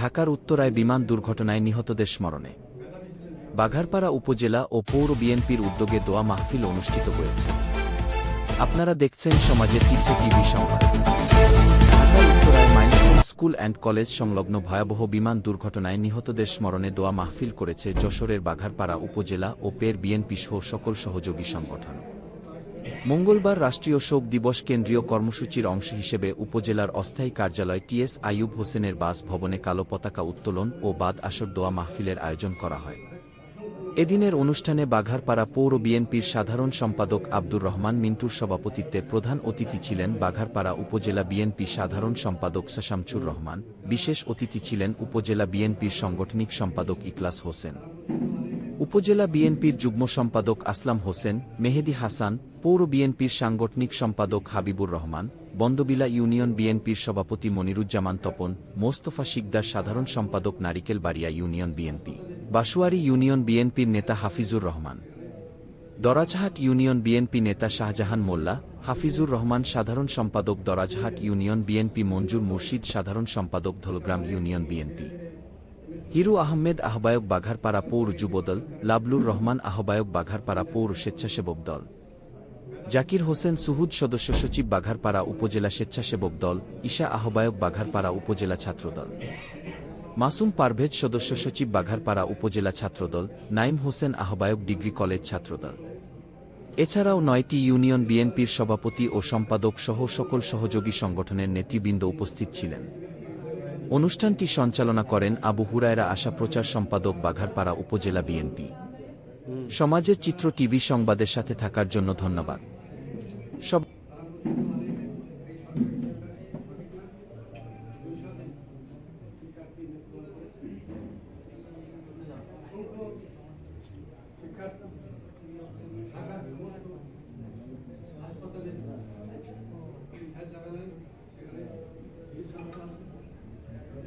ঢাকার উত্তরায় বিমান দুর্ঘটনায় নিহতদের স্মরণে। বাঘারপাড়া উপজেলা ও পৌর বিএনপির উদ্যোগে দোয়া মাহফিল অনুষ্ঠিত হয়েছে। আপনারা দেখছেন সমাজের তীর্থ টিভি সংবাদ। ঢাকার উত্তরায় স্কুল অ্যান্ড কলেজ সংলগ্ন ভয়াবহ বিমান দুর্ঘটনায় নিহতদের স্মরণে দোয়া মাহফিল করেছে যশোরের বাঘারপাড়া উপজেলা ও পের বিএনপি সহ সকল সহযোগী সংগঠন। মঙ্গলবার রাষ্ট্রীয় শোক দিবস কেন্দ্রীয় কর্মসূচির অংশ হিসেবে উপজেলার অস্থায়ী কার্যালয় টিএস আইয়ুব হোসেনের বাস ভবনে কালো পতাকা উত্তোলন ও বাদ আসর দোয়া মাহফিলের আয়োজন করা হয়। এদিনের অনুষ্ঠানে বাঘারপাড়া পৌর বিএনপির সাধারণ সম্পাদক আব্দুর রহমান মিন্টুর সভাপতিত্বে প্রধান অতিথি ছিলেন বাঘারপাড়া উপজেলা বিএনপি সাধারণ সম্পাদক সাশামচুর রহমান, বিশেষ অতিথি ছিলেন উপজেলা বিএনপির সাংগঠনিক সম্পাদক ইকলাস হোসেন। উপজেলা বিএনপির যুগ্ম সম্পাদক আসলাম হোসেন, মেহেদি হাসান পৌর বিএনপির সাংগঠনিক সম্পাদক হাবিবুর রহমান, বন্দবিলা ইউনিয়ন বিএনপির সভাপতি মনিরুজ্জামান তপন, মোস্তফা শিকদার সাধারণ সম্পাদক নারিকেল বাড়িয়া ইউনিয়ন বিএনপি, বাসুয়ারি ইউনিয়ন বিএনপির নেতা হাফিজুর রহমান, দরাজহাট ইউনিয়ন বিএনপি নেতা শাহজাহান মোল্লা, হাফিজুর রহমান সাধারণ সম্পাদক দরাজহাট ইউনিয়ন বিএনপি মঞ্জুর মুর্শিদ সাধারণ সম্পাদক ধলগ্রাম ইউনিয়ন বিএনপি, হিরু আহমেদ আহ্বায়ক বাঘারপাড়া পৌর যুবদল, লাবলুর রহমান আহ্বায়ক বাঘারপাড়া পৌর স্বেচ্ছাসেবক দল। জাকির হোসেন সুহুদ সদস্য সচিব বাঘারপাড়া উপজেলা স্বেচ্ছাসেবক দল, ঈশা আহ্বায়ক বাঘারপাড়া উপজেলা ছাত্রদল। মাসুম পারভেজ সদস্য সচিব বাঘারপাড়া উপজেলা ছাত্রদল, নাইম হোসেন আহ্বায়ক ডিগ্রি কলেজ ছাত্রদল। এছাড়াও নয়টি ইউনিয়ন বিএনপির সভাপতি ও সম্পাদক সহ সকল সহযোগী সংগঠনের নেতৃবৃন্দ উপস্থিত ছিলেন। অনুষ্ঠানটি সঞ্চালনা করেন আবু হুরায়রা আশা প্রচার সম্পাদক বাঘারপাড়া উপজেলা বিএনপি। সমাজের চিত্র টিভি সংবাদের সাথে থাকার জন্য ধন্যবাদ।